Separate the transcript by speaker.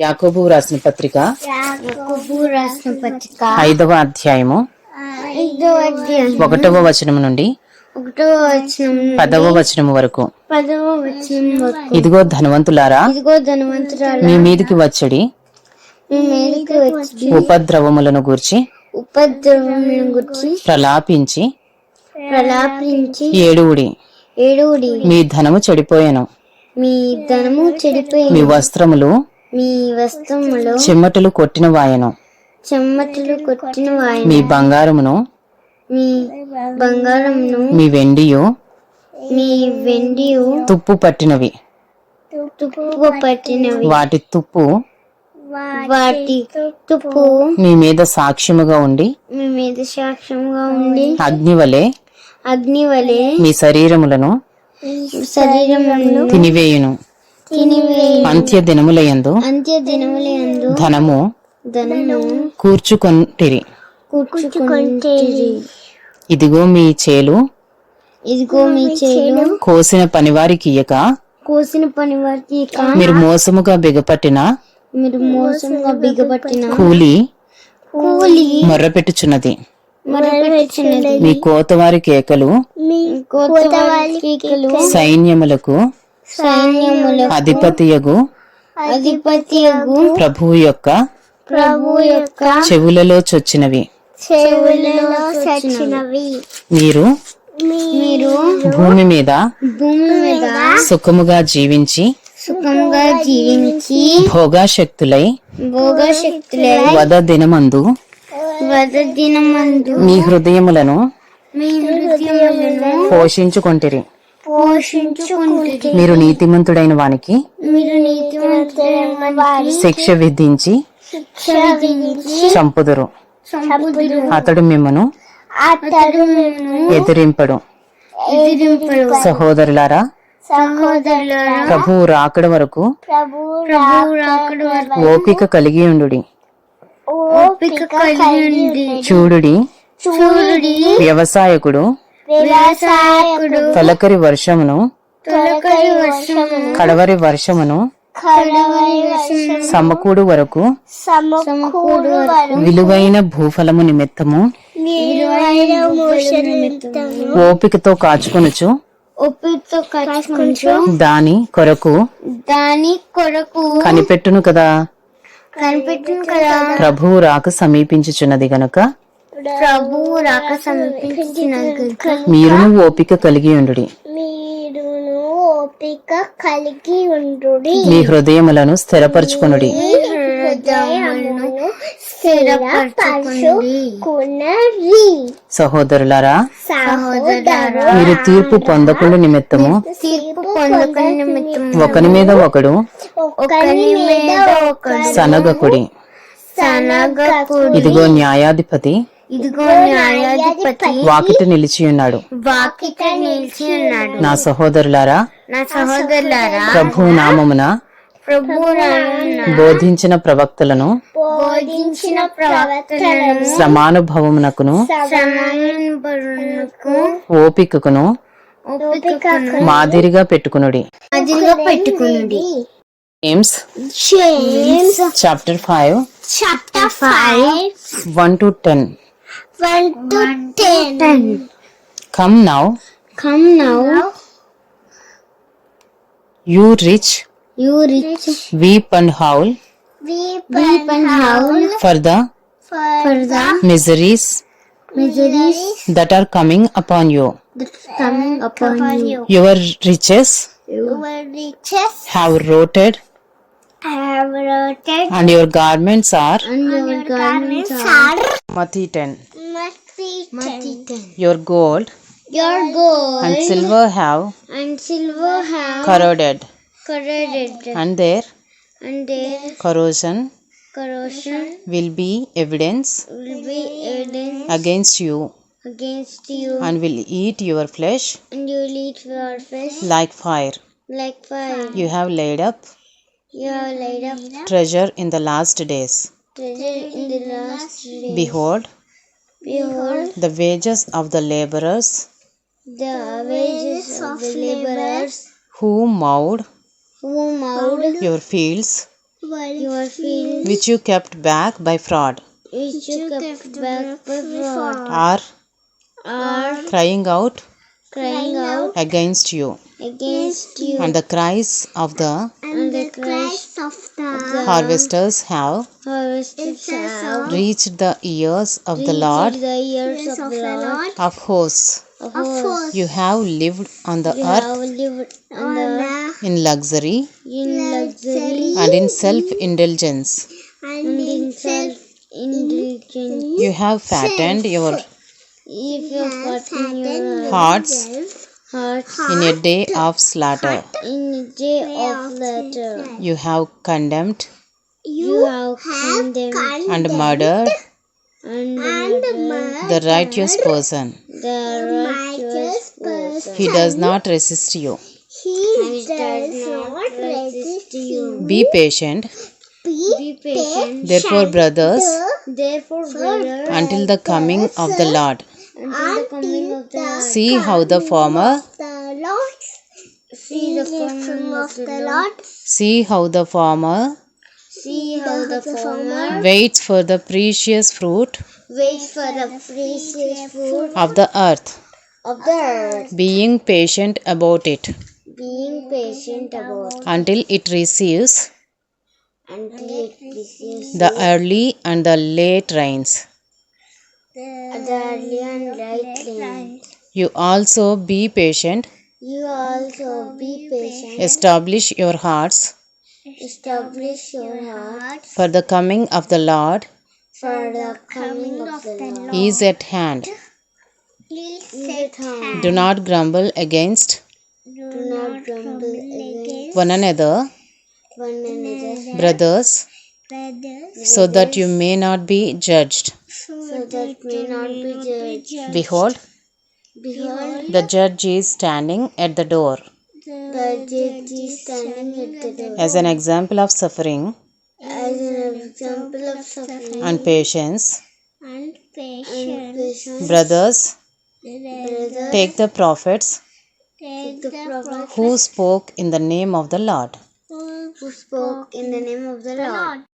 Speaker 1: యాకోబు రాసిన పత్రిక?
Speaker 2: రాసిన పత్రిక.
Speaker 1: ఐదవ అధ్యాయము. ఒకటవ వచనం నుండి పదవ వచనం వరకు. ఇదిగో ధనవంతులారా
Speaker 2: ఇదిగో ధనవంతురాలు.
Speaker 1: మీ మీదికి వచ్చడి. ఉపద్రవములను గూర్చి
Speaker 2: ఉపద్రవములను గురించి
Speaker 1: ప్రలాపించి
Speaker 2: ప్రలాపించి
Speaker 1: ఏడువుడి.
Speaker 2: ఏడుగుడి
Speaker 1: మీ ధనము చెడిపోయెను.
Speaker 2: మీ ధనము చెడిపోయి
Speaker 1: మీ వస్త్రములు
Speaker 2: మీ వస్త్రములో
Speaker 1: చెమ్మటలు కొట్టిన వాయను.
Speaker 2: చెమ్మటలు కొట్టిన వాయన.
Speaker 1: మీ బంగారమును.
Speaker 2: మీ బంగారమును
Speaker 1: మీ వెండియు.
Speaker 2: మీ వెండి
Speaker 1: తుప్పు పట్టినవి.
Speaker 2: తుప్పు పట్టినవి.
Speaker 1: వాటి తుప్పు.
Speaker 2: వాటి తుప్పు
Speaker 1: మీ మీద సాక్ష్యముగా ఉండి.
Speaker 2: మీ మీద సాక్ష్యంగా ఉండి.
Speaker 1: అగ్ని వలె
Speaker 2: అగ్ని వలె
Speaker 1: మీ శరీరములను.
Speaker 2: శరీరమును
Speaker 1: తినివేయును.
Speaker 2: తినివేయి
Speaker 1: అంత్య దినములయందు
Speaker 2: అంత్య దినములందు
Speaker 1: ధనము
Speaker 2: ధనము
Speaker 1: కూర్చుకొంటిరి.
Speaker 2: కూర్చుకుంటేరి.
Speaker 1: ఇదిగో మీ చేలు
Speaker 2: ఇదిగో మీ చేలు
Speaker 1: కోసిన పనివారికి ఇయ్యక
Speaker 2: కోసిన పని వారికి ఇక
Speaker 1: మీరు మోసముగా బిగపట్టిన
Speaker 2: మీరు మోసంగా బిగబట్టిన
Speaker 1: కూలి
Speaker 2: కూలి
Speaker 1: మొర్రపెట్టుచున్నది. మీ కోతవారి కేకలు
Speaker 2: కోతవాలికలు
Speaker 1: సైన్యములకు
Speaker 2: సైన్యములకు
Speaker 1: అధిపతియగు
Speaker 2: అధిపతియగు
Speaker 1: ప్రభువు యొక్క
Speaker 2: ప్రభు యొక్క
Speaker 1: చెవులలో చొచ్చినవి.
Speaker 2: చెవులలో
Speaker 1: మీరు
Speaker 2: మీరు
Speaker 1: భూమి మీద
Speaker 2: భూమి మీద
Speaker 1: సుఖముగా జీవించి
Speaker 2: సుఖంగా జీవించి
Speaker 1: భోగాశక్తులై
Speaker 2: భోగశక్తులై
Speaker 1: వద దినమందు
Speaker 2: వద దినమందు
Speaker 1: మీ హృదయములను
Speaker 2: మీ హృదయములను
Speaker 1: పోషించుకొంటిరి. మీరు నీతిమంతుడైన వానికి
Speaker 2: మీరు వారి
Speaker 1: శిక్ష విధించి
Speaker 2: శిక్ష విధించి
Speaker 1: చంపుదురు.
Speaker 2: చంపుదురు.
Speaker 1: అతడు మిమ్మను
Speaker 2: అతడు
Speaker 1: ఎదిరింపడు.
Speaker 2: ఎదిరింపడు.
Speaker 1: సహోదరులారా
Speaker 2: సహోదరులారా
Speaker 1: ప్రభువు రాకడ వరకు
Speaker 2: ప్రభు ప్రభు రాకడ వరకు
Speaker 1: ఓపిక కలిగి ఉండుడి.
Speaker 2: ఓపిక కలిగి ఉండి
Speaker 1: చూడుడి.
Speaker 2: చూడుడి
Speaker 1: వ్యవసాయకుడు తొలకరి వర్షమును
Speaker 2: తొలకరి వర్షమును.
Speaker 1: కడవరి వర్షమును సమకూడు వరకు విలువైన భూఫలము నిమిత్తము ఓపికతో కాచుకొనుచు. దాని కొరకు
Speaker 2: దాని కొరకు.
Speaker 1: కనిపెట్టును కదా.
Speaker 2: కనిపెట్టును కదా.
Speaker 1: ప్రభువు రాక సమీపించుచున్నది గనుక
Speaker 2: ప్రభువు రాక
Speaker 1: మీరును ఓపిక కలిగి ఉండుడి.
Speaker 2: మీరును ఓపిక కలిగి ఉండు
Speaker 1: మీ హృదయములను స్థిరపరచుకొనుడి.
Speaker 2: స్థిరపరచుకుని
Speaker 1: సహోదరులారా
Speaker 2: సహోదరు
Speaker 1: మీరు తీర్పు పొందకుండా నిమిత్తము ఒకని మీద ఒకడు
Speaker 2: ఒకరి మీద ఒకడు
Speaker 1: సనగకుడి
Speaker 2: సనగకుడి.
Speaker 1: ఇదిగో న్యాయాధిపతి
Speaker 2: ఇదిగో న్యాయాధిపతి
Speaker 1: వాకిట నిలిచి ఉన్నాడు.
Speaker 2: వాకిట నిలిచి ఉన్నాడు.
Speaker 1: నా సహోదరులారా
Speaker 2: నా సహోదరులారా
Speaker 1: ప్రభు నామమున
Speaker 2: ప్రభు
Speaker 1: బోధించిన ప్రవక్తలను
Speaker 2: బోధించిన ప్రవక్తలను
Speaker 1: శ్రమానుభవమునకును ఓపికకును
Speaker 2: ఓపికను
Speaker 1: మాదిరిగా పెట్టుకునుడి. AIIMS
Speaker 2: James
Speaker 1: chapter five
Speaker 2: chapter 5
Speaker 1: one to ten.
Speaker 2: One to One
Speaker 1: ten. ten.
Speaker 2: Come now.
Speaker 1: Come now.
Speaker 2: You rich.
Speaker 1: You rich. Weep and howl.
Speaker 2: Weep, Weep and howl.
Speaker 1: For the.
Speaker 2: For the.
Speaker 1: Miseries.
Speaker 2: Miseries.
Speaker 1: That are coming upon you.
Speaker 2: That are coming upon you.
Speaker 1: Your riches.
Speaker 2: Your riches.
Speaker 1: Have rotted
Speaker 2: have
Speaker 1: and your garments are?
Speaker 2: And your garments are
Speaker 1: moth eaten.
Speaker 2: moth-eaten.
Speaker 1: Your gold?
Speaker 2: Your gold.
Speaker 1: And silver have?
Speaker 2: And silver have
Speaker 1: corroded,
Speaker 2: corroded,
Speaker 1: and their
Speaker 2: and their
Speaker 1: corrosion.
Speaker 2: Corrosion
Speaker 1: will be evidence
Speaker 2: will be evidence
Speaker 1: against you,
Speaker 2: against you,
Speaker 1: and will eat your flesh
Speaker 2: and you will eat your flesh
Speaker 1: like fire.
Speaker 2: like fire.
Speaker 1: You have laid up
Speaker 2: You have laid
Speaker 1: treasure in the last days.
Speaker 2: treasure in the last days.
Speaker 1: Behold,
Speaker 2: Behold,
Speaker 1: the wages of the laborers.
Speaker 2: the wages of the laborers.
Speaker 1: Who mowed
Speaker 2: who mowed
Speaker 1: your fields?
Speaker 2: your field
Speaker 1: which you kept back by fraud,
Speaker 2: which you kept back before,
Speaker 1: are
Speaker 2: are
Speaker 1: crying out
Speaker 2: crying out
Speaker 1: against you.
Speaker 2: against you,
Speaker 1: And the cries of the
Speaker 2: and cries of the
Speaker 1: harvesters have
Speaker 2: harvesters
Speaker 1: reached the ears of the Lord.
Speaker 2: the ears of the Lord.
Speaker 1: Of hosts.
Speaker 2: of hosts.
Speaker 1: You have lived on the
Speaker 2: You
Speaker 1: earth?
Speaker 2: on the
Speaker 1: in luxury?
Speaker 2: In luxury.
Speaker 1: And in self indulgence.
Speaker 2: and in self indulgence.
Speaker 1: You have fattened your
Speaker 2: If you forgotten your
Speaker 1: hearts
Speaker 2: hearts
Speaker 1: in a day of slaughter.
Speaker 2: in a day of latter,
Speaker 1: You have condemned
Speaker 2: you have condemned
Speaker 1: and murdered
Speaker 2: and murdered
Speaker 1: the righteous person.
Speaker 2: the righteous person.
Speaker 1: He does not resist you.
Speaker 2: He does not resist you.
Speaker 1: Be patient,
Speaker 2: Be patient.
Speaker 1: therefore, brothers,
Speaker 2: Therefore, brother,
Speaker 1: until the coming of the Lord.
Speaker 2: Until the coming of the
Speaker 1: See how the former,
Speaker 2: see the coming of the Lord.
Speaker 1: see how the former
Speaker 2: See how the former
Speaker 1: waits for the precious fruit
Speaker 2: waits for the precious food
Speaker 1: of the earth,
Speaker 2: of the earth,
Speaker 1: being patient about it
Speaker 2: being patient about
Speaker 1: until it receives
Speaker 2: until it receives
Speaker 1: the early and the late rains.
Speaker 2: The and right land.
Speaker 1: You also be patient,
Speaker 2: You also be patient,
Speaker 1: establish your hearts
Speaker 2: establish your heart
Speaker 1: for the coming of the Lord
Speaker 2: for the coming of the Lord.
Speaker 1: is at hand.
Speaker 2: Sit down.
Speaker 1: Do not grumble against
Speaker 2: Do not grumble against
Speaker 1: one another,
Speaker 2: one another,
Speaker 1: brothers, so that you may not be judged.
Speaker 2: So that may not be judged.
Speaker 1: Behold,
Speaker 2: Behold,
Speaker 1: the judge is standing at the door.
Speaker 2: the judge is standing at the door.
Speaker 1: As an example of suffering
Speaker 2: As an example of suffering
Speaker 1: and patience,
Speaker 2: and patience,
Speaker 1: brothers,
Speaker 2: brother,
Speaker 1: take the prophets
Speaker 2: take the prophet
Speaker 1: who spoke in the name of the Lord.
Speaker 2: who spoke in the name of the Lord.